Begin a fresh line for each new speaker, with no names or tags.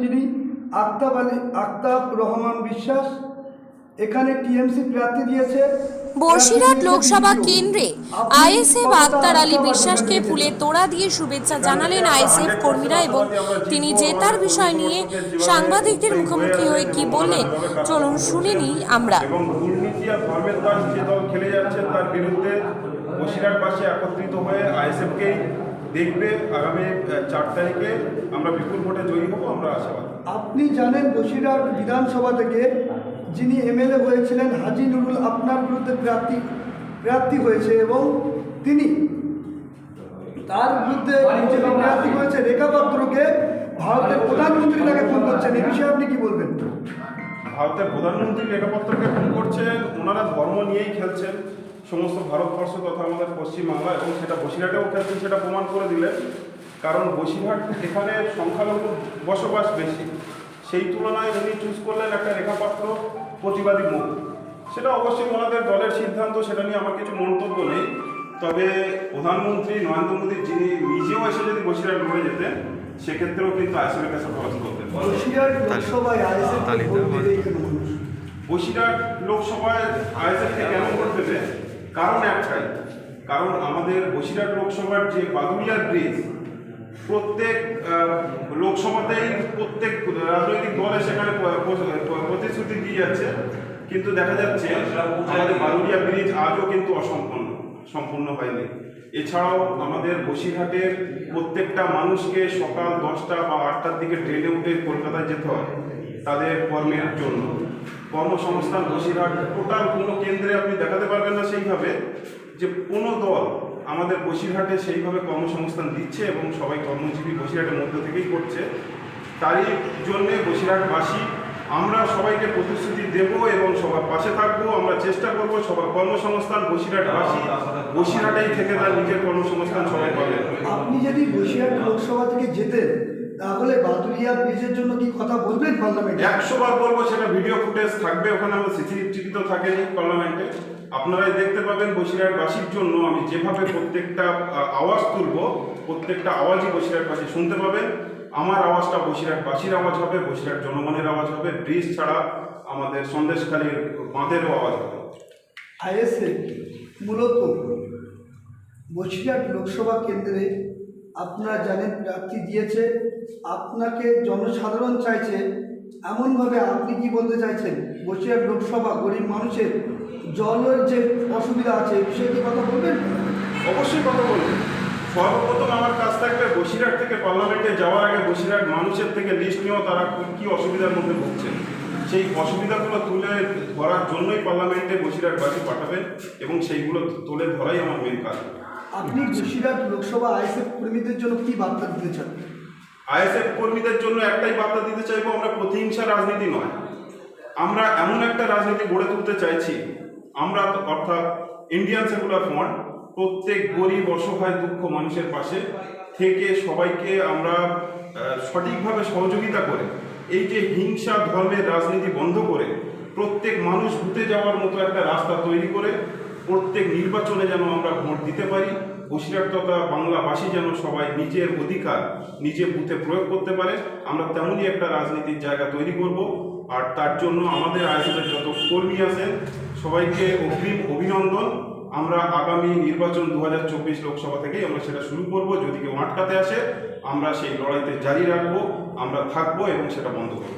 যিনি আক্তাব আলী আক্তাব রহমান বিশ্বাস এখানে টিএমসি প্রার্থী দিয়েছে।
বসিরহাট লোকসভা কেন্দ্রে আইএসএফ আক্তার আলী বিশ্বাসকে ফুলের তোড়া দিয়ে শুভেচ্ছা জানালেন আইএসএফ কর্মীরা এবং তিনি জেতার বিষয় নিয়ে সাংবাদিকদের মুখোমুখি হয়ে কি বললেন? চলুন শুনে নিই আমরা।
এবং দুর্নীতি আর ধর্মের দাস যে দল খেলে যাচ্ছে তার বিরুদ্ধে বসিরহাটবাসী একত্রিত হয়ে আইএসএফকেই দেখবে আগামী চার তারিখে আমরা বিপুল ভোটে জয়ী হব আমরা আশাবাদ।
আপনি জানেন বসিরহাট বিধানসভা থেকে যিনি এমএলএ হয়েছিলেন হাজি নুরুল আপনার বিরুদ্ধে প্রার্থী প্রার্থী হয়েছে এবং তিনি তার বিরুদ্ধে বিজেপি প্রার্থী হয়েছে রেখা পাত্রকে ভারতের প্রধানমন্ত্রী তাকে ফোন করছেন। এই বিষয়ে আপনি কি বলবেন?
ভারতের প্রধানমন্ত্রী লেখাপত্রকে ফোন করছে ওনারা ধর্ম নিয়েই খেলছেন। সমস্ত ভারতবর্ষ তথা আমাদের পশ্চিমবাংলা এবং সেটা বসিরহাটেও খেলছেন সেটা প্রমাণ করে দিলেন কারণ বসিরহাট এখানে সংখ্যালঘু বসবাস বেশি। সেই তুলনায় উনি চুজ করলেন একটা রেখাপাত্র প্রতিবাদী মুখ। সেটা অবশ্যই ওনাদের দলের সিদ্ধান্ত সেটা নিয়ে আমার কিছু মন্তব্য নেই। তবে প্রধানমন্ত্রী নরেন্দ্র মোদী যিনি নিজেও এসে যদি বসিরহাট ঘুরে যেতেন সেক্ষেত্রেও কিন্তু আইসিএলের কাছে খরচ করতেন।
বসিরহাট লোকসভায়
আইএসএফকে কেন ভোট দেবে? কারণ একটাই, কারণ আমাদের বসিরহাট লোকসভার যে বাদুলিয়ার ব্রিজ প্রত্যেক লোকসভাতেই প্রত্যেক রাজনৈতিক দলে সেখানে প্রতিশ্রুতি দিয়ে যাচ্ছে। কিন্তু দেখা যাচ্ছে, আমাদের বাদুলিয়া ব্রিজ আজও কিন্তু অসম্পূর্ণ, সম্পূর্ণ হয়নি। এছাড়াও আমাদের বসিরহাটের প্রত্যেকটা মানুষকে সকাল দশটা বা আটটার দিকে ট্রেনে উঠে কলকাতায় যেতে হয়। তাদের কর্মের জন্য। কর্মসংস্থান, বসিরহাট, টোটাল কোনো কেন্দ্রে আপনি দেখাতে পারবেন না সেইভাবে যে কোনো দল আমাদের বসিরহাটে সেইভাবে কর্মসংস্থান দিচ্ছে এবং সবাই কর্মজীবী বসিরহাটের মধ্য থেকেই করছে। তারই জন্যে বসিরহাটবাসী, আমরা সবাইকে প্রতিশ্রুতি দেব এবং সবার পাশে থাকব, আমরা চেষ্টা করব সবার কর্মসংস্থান বসিরহাটবাসী বসিরহাটেই থেকে তার নিজের কর্মসংস্থান সবাই পাবেন
আপনি যদি বসিরহাট লোকসভা থেকে যেতেন তাহলে বাদুরিয়া ব্রিজের জন্য কি কথা বলবেন পার্লামেন্টে
একশো বার বলব সেটা ভিডিও ফুটেজ থাকবে ওখানে আমার সিসিটিভি তো থাকেনি পার্লামেন্টে আপনারাই দেখতে পাবেন বসিরহাটবাসীর জন্য আমি যেভাবে প্রত্যেকটা আওয়াজ তুলবো প্রত্যেকটা আওয়াজই বসিরহাটবাসী শুনতে পাবেন। আমার আওয়াজটা বসিরহাটবাসীর আওয়াজ হবে বসিরহাট জনগণের আওয়াজ হবে ব্রিজ ছাড়া আমাদের সন্দেশখালীর বাঁধেরও আওয়াজ হবে।
আইএসএ মূলত বসিরহাট লোকসভা কেন্দ্রে আপনারা জানেন প্রার্থী দিয়েছে, আপনাকে জনসাধারণ চাইছে, এমনভাবে আপনি কি বলতে চাইছেন? বসিরহাট লোকসভা গরিব মানুষের জলের যে অসুবিধা আছে বিষয়ে কি কথা বলবেন?
অবশ্যই কথা বলবেন সর্বপ্রথম আমার কাজ থাকবে বসিরহাট থেকে পার্লামেন্টে যাওয়ার আগে বসিরহাট মানুষের থেকে লিস্ট নিয়েও তারা কি- কি অসুবিধার মধ্যে ভুগছেন। সেই অসুবিধাগুলো তুলে ধরার জন্যই পার্লামেন্টে বসিরহাটবাসী পাঠাবেন এবং সেইগুলো তুলে ধরাই আমার মেন কাজ।
আপনি বসিরহাট লোকসভা আইএসএফ কর্মীদের জন্য কি বার্তা দিতে চান?
আইএসএফ কর্মীদের জন্য একটাই বার্তা দিতে চাইব, আমরা প্রতিহিংসা রাজনীতি নয়। আমরা এমন একটা রাজনীতি গড়ে তুলতে চাইছি। আমরা অর্থাৎ ইন্ডিয়ান সেকুলার ফ্রন্ট প্রত্যেক গরিব অসহায় দুঃখ মানুষের পাশে থেকে সবাইকে আমরা সঠিকভাবে সহযোগিতা করে, এই যে হিংসা, ধর্মের রাজনীতি বন্ধ করে, প্রত্যেক মানুষ ঘুরতে যাওয়ার মতো একটা রাস্তা তৈরি করে প্রত্যেক নির্বাচনে যেন আমরা ভোট দিতে পারি বসিরহাট তথা বাংলাভাষী যেন সবাই নিজের অধিকার নিজে বুথে প্রয়োগ করতে পারে, আমরা তেমনই একটা রাজনীতির জায়গা তৈরি করব। আর তার জন্য আমাদের আয়োজনের যত কর্মী আছেন, সবাইকে অগ্রিম অভিনন্দন। আমরা আগামী নির্বাচন দু হাজার চব্বিশ লোকসভা থেকেই আমরা সেটা শুরু করব। যদি কেউ আটকাতে আসে, আমরা সেই লড়াইতে জারি রাখব, আমরা থাকব এবং সেটা বন্ধ করব।